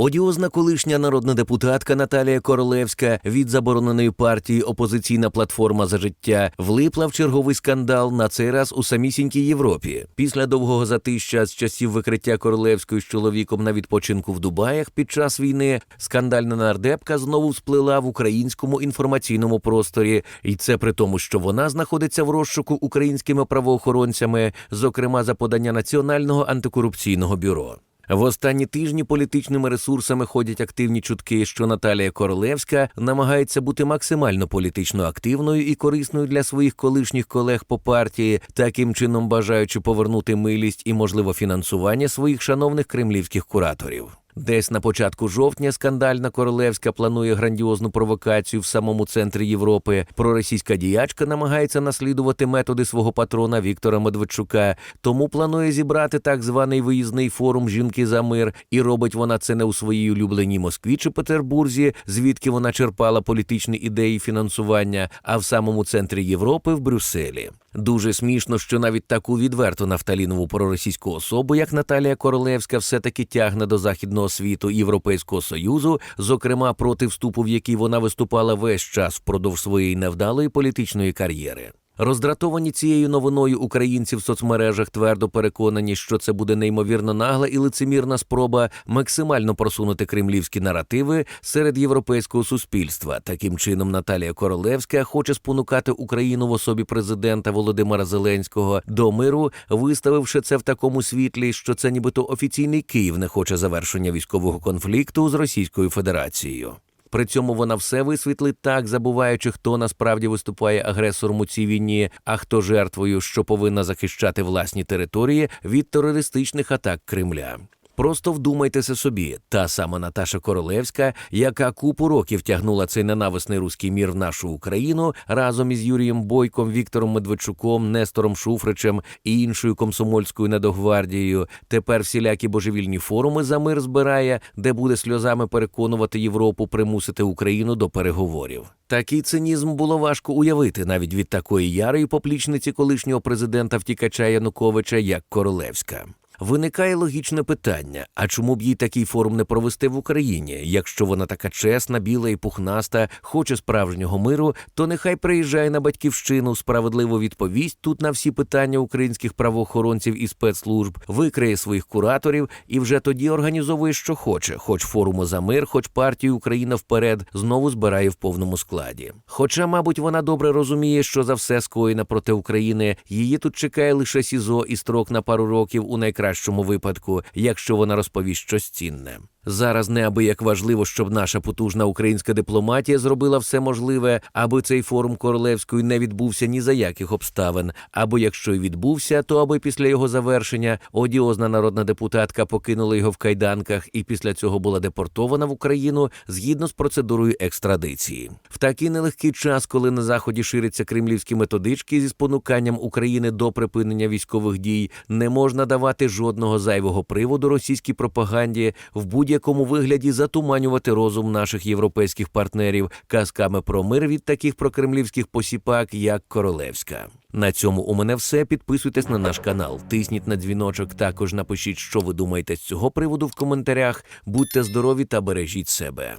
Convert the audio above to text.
Одіозна колишня народна депутатка Наталія Королевська від забороненої партії Опозиційна платформа за життя влипла в черговий скандал на цей раз у самісінькій Європі. Після довгого затища з часів викриття Королевської з чоловіком на відпочинку в Дубаях під час війни скандальна нардепка знову всплила в українському інформаційному просторі, і це при тому, що вона знаходиться в розшуку українськими правоохоронцями, зокрема за подання Національного антикорупційного бюро. В останні тижні політичними ресурсами ходять активні чутки, що Наталія Королевська намагається бути максимально політично активною і корисною для своїх колишніх колег по партії, таким чином бажаючи повернути милість і можливо фінансування своїх шановних кремлівських кураторів. Десь на початку жовтня скандальна королевська планує грандіозну провокацію в самому центрі Європи. Проросійська діячка намагається наслідувати методи свого патрона Віктора Медведчука, тому планує зібрати так званий виїзний форум жінки за мир, і робить вона це не у своїй улюбленій Москві чи Петербурзі, звідки вона черпала політичні ідеї фінансування, а в самому центрі Європи в Брюсселі. Дуже смішно, що навіть таку відверту нафталінову проросійську особу, як Наталія Королевська, все-таки тягне до західного світу Європейського союзу, зокрема проти вступу, в який вона виступала весь час впродовж своєї невдалої політичної кар'єри. Роздратовані цією новиною українці в соцмережах твердо переконані, що це буде неймовірно нагла і лицемірна спроба максимально просунути кремлівські наративи серед європейського суспільства. Таким чином, Наталія Королевська хоче спонукати Україну в особі президента Володимира Зеленського до миру, виставивши це в такому світлі, що це нібито офіційний Київ не хоче завершення військового конфлікту з Російською Федерацією. При цьому вона все висвітлить так, забуваючи, хто насправді виступає агресором у цій війні, а хто жертвою, що повинна захищати власні території від терористичних атак Кремля. Просто вдумайтеся собі, та сама Наташа Королевська, яка купу років тягнула цей ненависний руський мір в нашу Україну разом із Юрієм Бойком, Віктором Медведчуком, Нестором Шуфричем і іншою комсомольською недогвардією. Тепер всілякі божевільні форуми за мир збирає, де буде сльозами переконувати Європу примусити Україну до переговорів. Такий цинізм було важко уявити навіть від такої ярої поплічниці колишнього президента втікача Януковича, як Королевська. Виникає логічне питання: а чому б їй такий форум не провести в Україні? Якщо вона така чесна, біла і пухнаста, хоче справжнього миру, то нехай приїжджає на батьківщину, справедливо відповість тут на всі питання українських правоохоронців і спецслужб, викриє своїх кураторів і вже тоді організовує, що хоче, хоч форуму за мир, хоч партію Україна вперед знову збирає в повному складі. Хоча, мабуть, вона добре розуміє, що за все скоєне проти України її тут чекає лише СІЗО і строк на пару років у найкращому випадку, якщо вона розповість щось цінне. Зараз неабияк важливо, щоб наша потужна українська дипломатія зробила все можливе, аби цей форум королевської не відбувся ні за яких обставин. Або якщо й відбувся, то аби після його завершення одіозна народна депутатка покинула його в кайданках і після цього була депортована в Україну згідно з процедурою екстрадиції. В такий нелегкий час, коли на заході ширяться кремлівські методички зі спонуканням України до припинення військових дій, не можна давати жодного зайвого приводу російській пропаганді в будь-якому вигляді затуманювати розум наших європейських партнерів казками про мир від таких прокремлівських посіпак, як Королевська. На цьому у мене все. Підписуйтесь на наш канал, тисніть на дзвіночок. Також напишіть, що ви думаєте з цього приводу в коментарях. Будьте здорові та бережіть себе.